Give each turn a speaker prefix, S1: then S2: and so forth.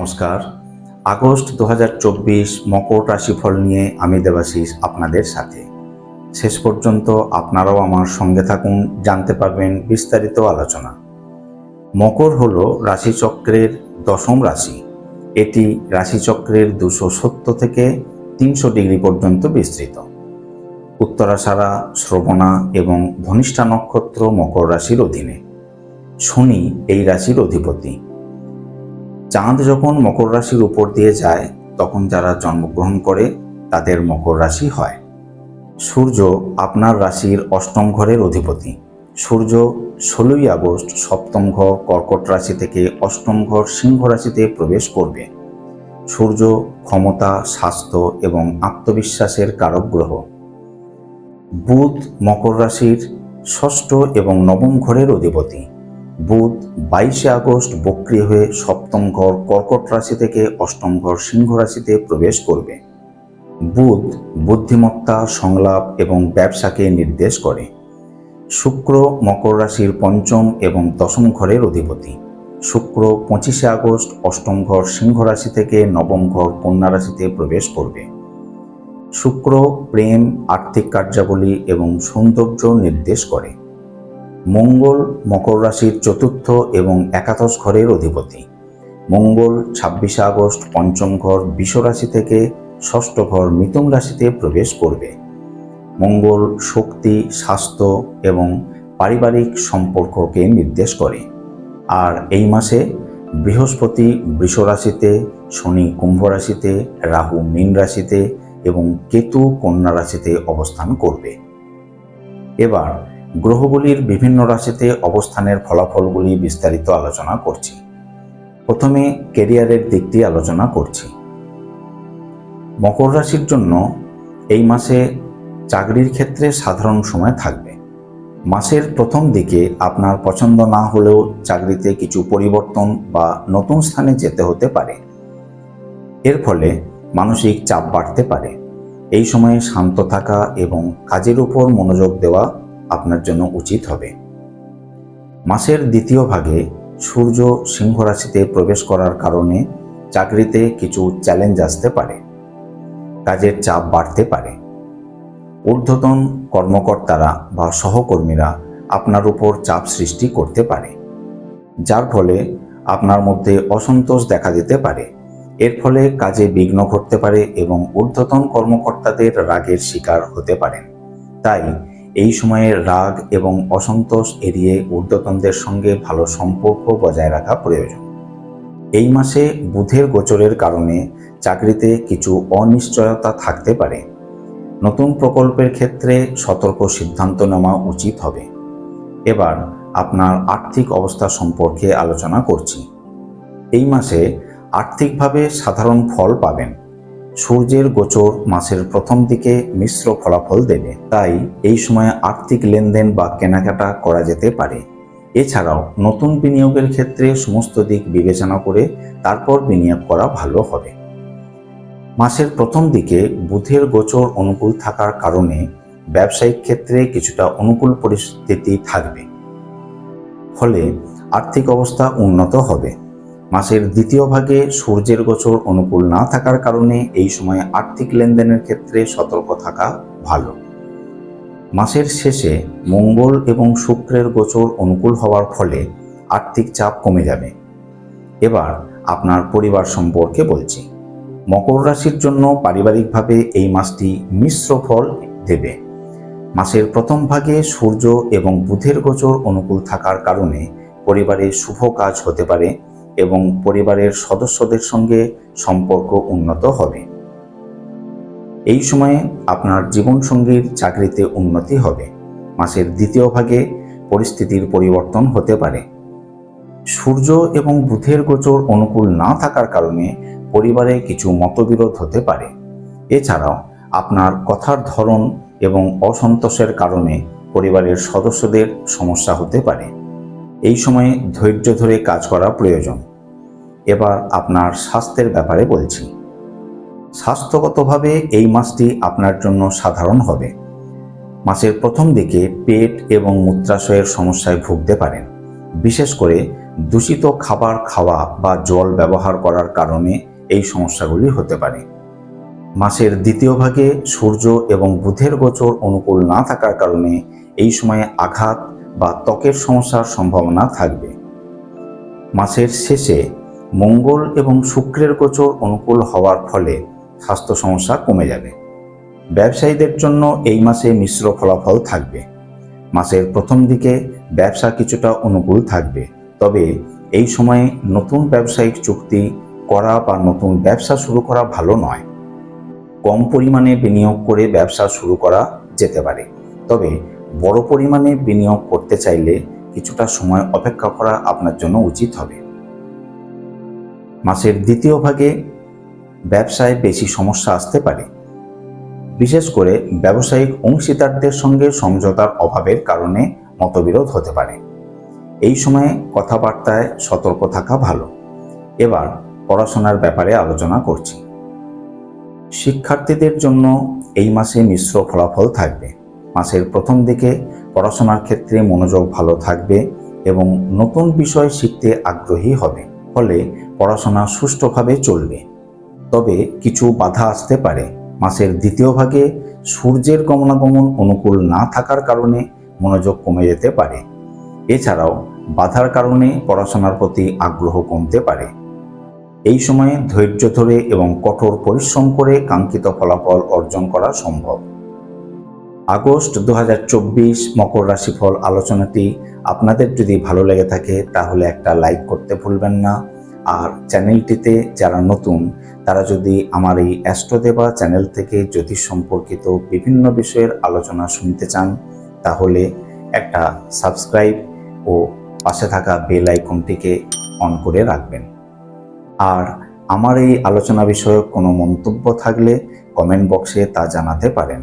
S1: নমস্কার। আগস্ট দু হাজার চব্বিশ মকর রাশিফল নিয়ে আমি দেবাশিস আপনাদের সাথে। শেষ পর্যন্ত আপনারাও আমার সঙ্গে থাকুন, জানতে পারবেন বিস্তারিত আলোচনা। মকর হল রাশিচক্রের দশম রাশি। এটি রাশিচক্রের দুশো সত্তর থেকে তিনশো ডিগ্রি পর্যন্ত বিস্তৃত। উত্তরাষাঢ়া শ্রবণা এবং ধনিষ্ঠা নক্ষত্র মকর রাশির অধীনে। শনি এই রাশির অধিপতি। চাঁদ যখন মকর রাশির উপর দিয়ে যায়, তখন যারা জন্মগ্রহণ করে, তাদের মকর রাশি হয়। সূর্য আপনার রাশির অষ্টম ঘরের অধিপতি। সূর্য ষোলোই আগস্ট সপ্তম ঘর কর্কট রাশি থেকে অষ্টম ঘর সিংহ রাশিতে প্রবেশ করবে। সূর্য ক্ষমতা, স্বাস্থ্য এবং আত্মবিশ্বাসের কারক গ্রহ। বুধ মকর রাশির ষষ্ঠ এবং নবম ঘরের অধিপতি। বুধ বাইশে আগস্ট বক্রিয় হয়ে সপ্তম ঘর কর্কট রাশি থেকে অষ্টম ঘর সিংহ রাশিতে প্রবেশ করবে। বুধ বুদ্ধিমত্তা, সংলাপ এবং ব্যবসাকে নির্দেশ করে। শুক্র মকর রাশির পঞ্চম এবং দশম ঘরের অধিপতি। শুক্র পঁচিশে আগস্ট অষ্টম ঘর সিংহ রাশি থেকে নবম ঘর কন্যা রাশিতে প্রবেশ করবে। শুক্র প্রেম, আর্থিক কার্যাবলী এবং সৌন্দর্য নির্দেশ করে। মঙ্গল মকর রাশির চতুর্থ এবং একাদশ ঘরের অধিপতি। মঙ্গল ছাব্বিশে আগস্ট পঞ্চম ঘর বিষ রাশি থেকে ষষ্ঠ ঘর মিথুন রাশিতে প্রবেশ করবে। মঙ্গল শক্তি, স্বাস্থ্য এবং পারিবারিক সম্পর্ককে নির্দেশ করে। আর এই মাসে বৃহস্পতি বৃষ রাশিতে, শনি কুম্ভ রাশিতে, রাহু মীন রাশিতে এবং কেতু কন্যা রাশিতে অবস্থান করবে। এবার গ্রহগুলির বিভিন্ন রাশিতে অবস্থানের ফলাফলগুলি বিস্তারিত আলোচনা করছি। প্রথমে কেরিয়ারের দিক দিয়ে আলোচনা করছি। মকর রাশির জন্য এই মাসে চাকরির ক্ষেত্রে সাধারণ সময় থাকবে। মাসের প্রথম দিকে আপনার পছন্দ না হলেও চাকরিতে কিছু পরিবর্তন বা নতুন স্থানে যেতে হতে পারে। এর ফলে মানসিক চাপ বাড়তে পারে। এই সময়ে শান্ত থাকা এবং কাজের উপর মনোযোগ দেওয়া আপনার জন্য উচিত হবে। মাসের দ্বিতীয় ভাগে সূর্য সিংহ রাশিতে প্রবেশ করার কারণে চাকরিতে কিছু চ্যালেঞ্জ আসতে পারে। কাজের চাপ বাড়তে পারে। ঊর্ধ্বতন কর্মকর্তারা বা সহকর্মীরা আপনার উপর চাপ সৃষ্টি করতে পারে, যার ফলে আপনার মধ্যে অসন্তোষ দেখা দিতে পারে। এর ফলে কাজে বিঘ্ন ঘটতে পারে এবং ঊর্ধ্বতন কর্মকর্তাদের রাগের শিকার হতে পারেন। তাই এই সময়ে রাগ এবং অসন্তোষ এড়িয়ে ঊর্ধ্বতনদের সঙ্গে ভালো সম্পর্ক বজায় রাখা প্রয়োজন। এই মাসে বুধের গোচরের কারণে চাকরিতে কিছু অনিশ্চয়তা থাকতে পারে। নতুন প্রকল্পের ক্ষেত্রে সতর্ক সিদ্ধান্ত নেওয়া উচিত হবে। এবার আপনার আর্থিক অবস্থা সম্পর্কে আলোচনা করছি। এই মাসে আর্থিকভাবে সাধারণ ফল পাবেন। সূর্যের গোচর মাসের প্রথম দিকে মিশ্র ফলাফল দেবে। তাই এই সময়ে আর্থিক লেনদেন বা কেনাকাটা করা যেতে পারে। এছাড়াও নতুন বিনিয়োগের ক্ষেত্রে সমস্ত দিক বিবেচনা করে তারপর বিনিয়োগ করা ভালো হবে। মাসের প্রথম দিকে বুধের গোচর অনুকূল থাকার কারণে ব্যবসায়িক ক্ষেত্রে কিছুটা অনুকূল পরিস্থিতি থাকবে। ফলে আর্থিক অবস্থা উন্নত হবে। মাসের দ্বিতীয় ভাগে সূর্যের গোচর অনুকূল না থাকার কারণে এই সময়ে আর্থিক লেনদেনের ক্ষেত্রে সতর্ক থাকা ভালো। মাসের শেষে মঙ্গল এবং শুক্রের গোচর অনুকূল হওয়ার ফলে আর্থিক চাপ কমে যাবে। এবার আপনার পরিবার সম্পর্কে বলছি। মকর রাশির জন্য পারিবারিকভাবে এই মাসটি মিশ্র ফল দেবে। মাসের প্রথম ভাগে সূর্য এবং বুধের গোচর অনুকূল থাকার কারণে পরিবারে শুভ কাজ হতে পারে। এবং পরিবারের সদস্যদের সঙ্গে সম্পর্ক উন্নত হবে। এই সময়ে আপনার জীবনসঙ্গীর চাকরিতে উন্নতি হবে। মাসের দ্বিতীয় ভাগে পরিস্থিতির পরিবর্তন হতে পারে। সূর্য এবং বুথের গোচর অনুকূল না থাকার কারণে পরিবারে কিছু মতবিরোধ হতে পারে। এছাড়াও আপনার কথার ধরন এবং অসন্তোষের কারণে পরিবারের সদস্যদের সমস্যা হতে পারে। এই সময়ে ধৈর্য ধরে কাজ করা প্রয়োজন। এবার আপনার স্বাস্থ্যের ব্যাপারে বলছি। স্বাস্থ্যগতভাবে এই মাসটি আপনার জন্য সাধারণ হবে। মাসের প্রথম দিকে পেট এবং মূত্রাশয়ের সমস্যায় ভুগতে পারেন। বিশেষ করে দূষিত খাবার খাওয়া বা জল ব্যবহার করার কারণে এই সমস্যাগুলি হতে পারে। মাসের দ্বিতীয় ভাগে সূর্য এবং বুধের গোচর অনুকূল না থাকার কারণে এই সময়ে আঘাত বা ত্বকের সমস্যার সম্ভাবনা থাকবে। মাসের শেষে মঙ্গল এবং শুক্রের গোচর অনুকূল হওয়ার ফলে স্বাস্থ্য সমস্যা কমে যাবে। ব্যবসায়ীদের জন্য এই মাসে মিশ্র ফলাফল থাকবে। মাসের প্রথম দিকে ব্যবসা কিছুটা অনুকূল থাকবে, তবে এই সময়ে নতুন ব্যবসায়িক চুক্তি করা বা নতুন ব্যবসা শুরু করা ভালো নয়। কম পরিমাণে বিনিয়োগ করে ব্যবসা শুরু করা যেতে পারে, তবে বড় পরিমাণে বিনিয়োগ করতে চাইলে কিছুটা সময় অপেক্ষা করা আপনার জন্য উচিত হবে। মাসের দ্বিতীয় ভাগে ব্যবসায় বেশি সমস্যা আসতে পারে। বিশেষ করে ব্যবসায়িক অংশীদারদের সঙ্গে সমঝোতার অভাবের কারণে মতবিরোধ হতে পারে। এই সময়ে কথাবার্তায় সতর্ক থাকা ভালো। এবার পড়াশোনার ব্যাপারে আলোচনা করছি। শিক্ষার্থীদের জন্য এই মাসে মিশ্র ফলাফল থাকবে। মাসের প্রথম দিকে পড়াশোনার ক্ষেত্রে মনোযোগ ভালো থাকবে এবং নতুন বিষয় শিখতে আগ্রহী হবে। ফলে পড়াশোনা সুষ্ঠুভাবে চলবে। তবে কিছু বাধা আসতে পারে। মাসের দ্বিতীয় ভাগে সূর্যের গমনাগমন অনুকূল না থাকার কারণে মনোযোগ কমে যেতে পারে। এছাড়াও বাধার কারণে পড়াশোনার প্রতি আগ্রহ কমতে পারে। এই সময়ে ধৈর্য ধরে এবং কঠোর পরিশ্রম করে কাঙ্ক্ষিত ফলাফল অর্জন করা সম্ভব। আগস্ট দু হাজার চব্বিশ মকর রাশিফল আলোচনাটি আপনাদের যদি ভালো লেগে থাকে, তাহলে একটা লাইক করতে ভুলবেন না। আর চ্যানেলটিতে যারা নতুন, তারা যদি আমার এই অ্যাস্ট্রোদেবা চ্যানেল থেকে জ্যোতিষ সম্পর্কিত বিভিন্ন বিষয়ের আলোচনা শুনতে চান, তাহলে একটা সাবস্ক্রাইব ও পাশে থাকা বেল আইকনটিকে অন করে রাখবেন। আর আমার এই আলোচনা বিষয়ক কোনো মন্তব্য থাকলে কমেন্ট বক্সে তা জানাতে পারেন।